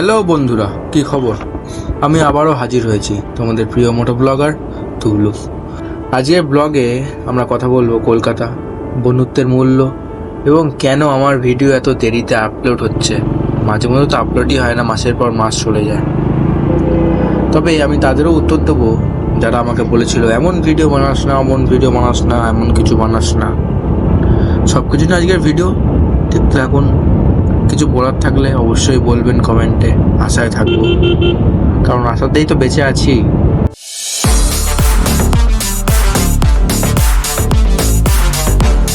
Hello বন্ধুরা, কি খবর? আমি আবারও হাজির হয়েছি তোমাদের প্রিয় মোটো ব্লগার তুবলু আজকের ব্লগে আমরা কথা বলব কলকাতা, বন্ধুত্বের মূল্য এবং কেন আমার ভিডিও এত দেরিতে আপলোড হচ্ছে। মাঝে মধ্যে তো আপলোডই হয় না, মাসের পর মাস চলে যায়। তবে আমি তাদেরও উত্তর দেবো, যারা আমাকে বলেছিল, এমন ভিডিও বানাস না এমন ভিডিও বানাস না, এমন কিছু বানাস না। সব কিছু না আজকের ভিডিও দেখতে থাকুন। কিছু বলার থাকলে অবশ্যই বলবেন কমেন্টে। আশায় থাকব। কারণ আশাতেই তো বেঁচে আছি।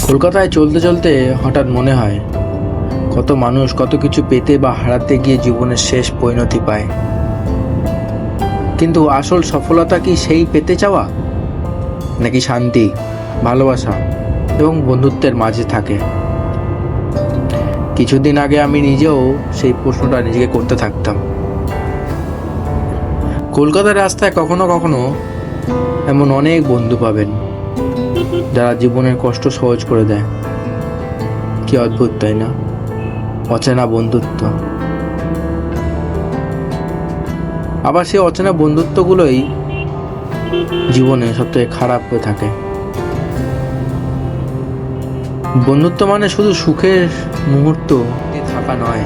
কলকাতায় চলতে চলতে হঠাৎ মনে হয়, কত মানুষ কত কিছু পেতে বা হারাতে গিয়ে জীবনের শেষ পরিণতি পায়। কিন্তু আসল সফলতা কি সেই পেতে চাওয়া? নাকি শান্তি, ভালোবাসা এবং বন্ধুত্বের মাঝে থাকে? কিছুদিন আগে আমি নিজেও সেই প্রশ্নটা নিজেকে করতে থাকতাম। কলকাতার রাস্তায় কখনো কখনো এমন অনেক বন্ধু পাবেন, যারা জীবনের কষ্ট সহজ করে দেয়। কি অদ্ভুত, তাই না? অচেনা বন্ধুত্ব। আবার সেই অচেনা বন্ধুত্বগুলোই জীবনে সবথেকে খারাপ হয়ে থাকে। বন্ধুত্ব মানে শুধু সুখের মুহূর্ত থাকা নয়।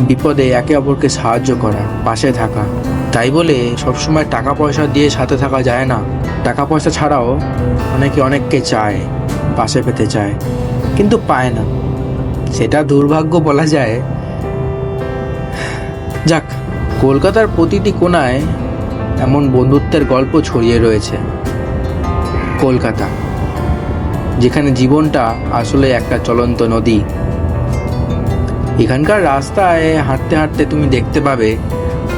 বিপদে একে অপরকে সাহায্য করা, পাশে থাকা। তাই বলে সবসময় টাকা পয়সা দিয়ে সাথে থাকা যায় না। টাকা পয়সা ছাড়াও অনেকে অনেককে চায়, পাশে পেতে চায়, কিন্তু পায় না। সেটা দুর্ভাগ্য বলা যায়। যাক, কলকাতার প্রতিটি কোনায় এমন বন্ধুত্বের গল্প ছড়িয়ে রয়েছে। কলকাতা। যেখানে জীবনটা আসলে একটা চলন্ত নদী। এখানকার রাস্তায় হাঁটতে হাঁটতে তুমি দেখতে পাবে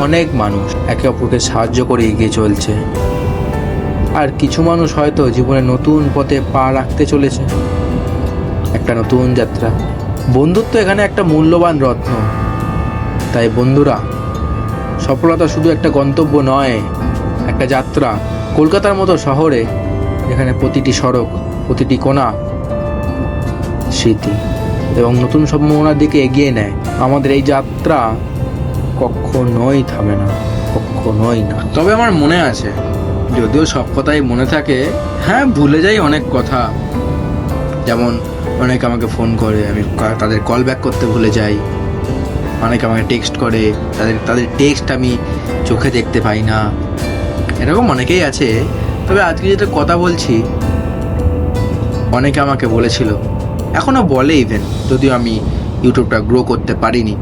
অনেক মানুষ একে অপরকে সাহায্য করে এগিয়ে চলছে। আর কিছু মানুষ হয়তো জীবনে নতুন পথে পা রাখতে চলেছে। একটা নতুন যাত্রা। বন্ধুত্ব এখানে একটা মূল্যবান রত্ন। তাই বন্ধুরা, সফলতা শুধু একটা গন্তব্য নয়, একটা যাত্রা। কলকাতার মতো শহরে এখানে প্রতিটি সড়ক প্রতিটি কোণা স্মৃতি এবং নতুন সম্ভাবনার দিকে এগিয়ে নেয়। আমাদের এই যাত্রা কখনোই থামে না, কখনোই না। তবে আমার মনে আছে, যদিও সব কথাই মনে থাকে হ্যাঁ ভুলে যাই অনেক কথা। যেমন, অনেকে আমাকে ফোন করে, আমি তাদের কল ব্যাক করতে ভুলে যাই। অনেকে আমাকে টেক্সট করে, তাদের তাদের টেক্সট আমি চোখে দেখতে পাই না। এরকম অনেকেই আছে। তবে আজকে যেটা কথা বলছি অনেকে আমাকে বলেছিল এখনও বলে ইভেন যদিও আমি ইউটিউবটা গ্রো করতে পারিনি।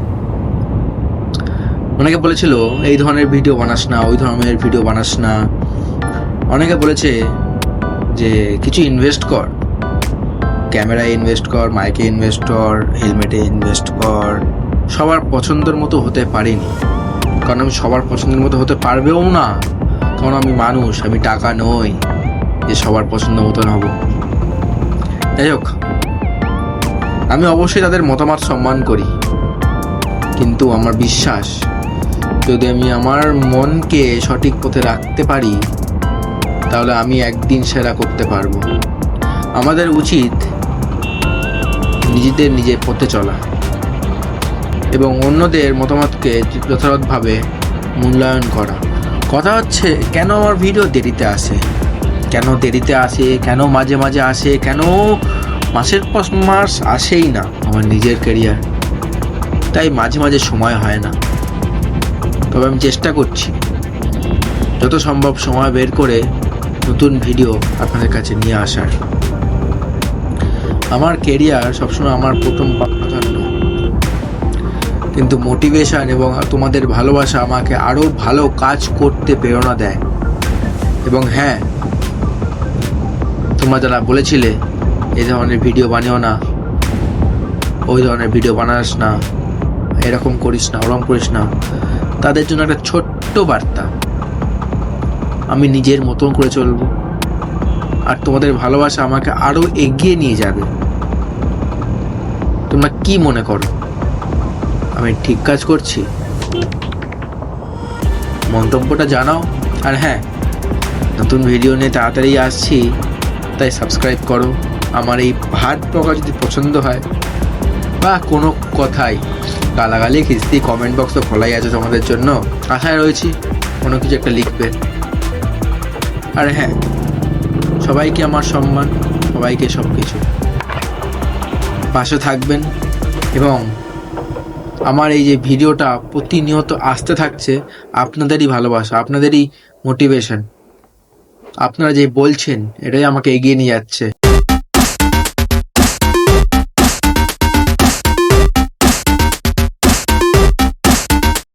অনেকে বলেছিল, এই ধরনের ভিডিও বানাস না, ওই ধরনের ভিডিও বানাস না। অনেকে বলেছে যে, কিছু ইনভেস্ট কর। ক্যামেরায় ইনভেস্ট কর মাইকে ইনভেস্ট কর হেলমেটে ইনভেস্ট কর। সবার পছন্দের মতো হতে পারিনি। কারণ আমি সবার পছন্দের মতো হতে পারবেও না। কারণ আমি মানুষ, আমি টাকা নই যে সবার পছন্দ মতন হব। যাই হোক আমি অবশ্যই তাদের মতামত সম্মান করি। কিন্তু আমার বিশ্বাস, যদি আমি আমার মনকে সঠিক পথে রাখতে পারি, তাহলে আমি একদিন সেরা করতে পারব। আমাদের উচিত নিজেদের নিজের পথে চলা এবং অন্যদের মতামতকে যথাযথভাবে মূল্যায়ন করা। কথা হচ্ছে, কেন আমার ভিডিও দেরিতে আসে? কেন দেরিতে আসে, কেন মাঝে মাঝে আসে, কেন মাসের পর মাস আসেই না আমার নিজের ক্যারিয়ার তাই মাঝে মাঝে সময় হয় না। তবে আমি চেষ্টা করছি। যত সম্ভব সময় বের করে নতুন ভিডিও আপনাদের কাছে নিয়ে আসার। আমার কেরিয়ার সবসময় আমার প্রথম প্রাধান্য কিন্তু মোটিভেশন এবং তোমাদের ভালোবাসা আমাকে আরও ভালো কাজ করতে প্রেরণা দেয়। এবং হ্যাঁ তোমরা যারা বলেছিলে, এই ধরনের ভিডিও বানিও না, ওই ধরনের ভিডিও বানাস না, এরকম করিস না ওরকম করিস না। তাদের জন্য একটা ছোট্ট বার্তা। আমি নিজের মতন করে চলবো। আর তোমাদের ভালোবাসা আমাকে আরও এগিয়ে নিয়ে যাবে। তোমরা কি মনে করো? আমি ঠিক কাজ করছি? মন্তব্যটা জানাও। আর হ্যাঁ নতুন ভিডিও নিয়ে তাড়াতাড়ি আসছি। তাই সাবস্ক্রাইব করো। আমার এই ভাত প্রকাশ যদি পছন্দ হয়, বা কোনো কথাই গালাগালি, খিস্তি কমেন্ট বক্স তো খোলাই আছে তোমাদের জন্য। আশায় রয়েছি কোনো কিছু একটা লিখবে। আর হ্যাঁ সবাইকে আমার সম্মান, সবাইকে সব কিছু পাশে থাকবেন এবং আমার এই যে ভিডিওটা প্রতিনিয়ত আসতে থাকছে, আপনাদেরই ভালোবাসা, আপনাদেরই মোটিভেশন আপনারা যে বলছেন এটাই আমাকে এগিয়ে নিয়ে যাচ্ছে।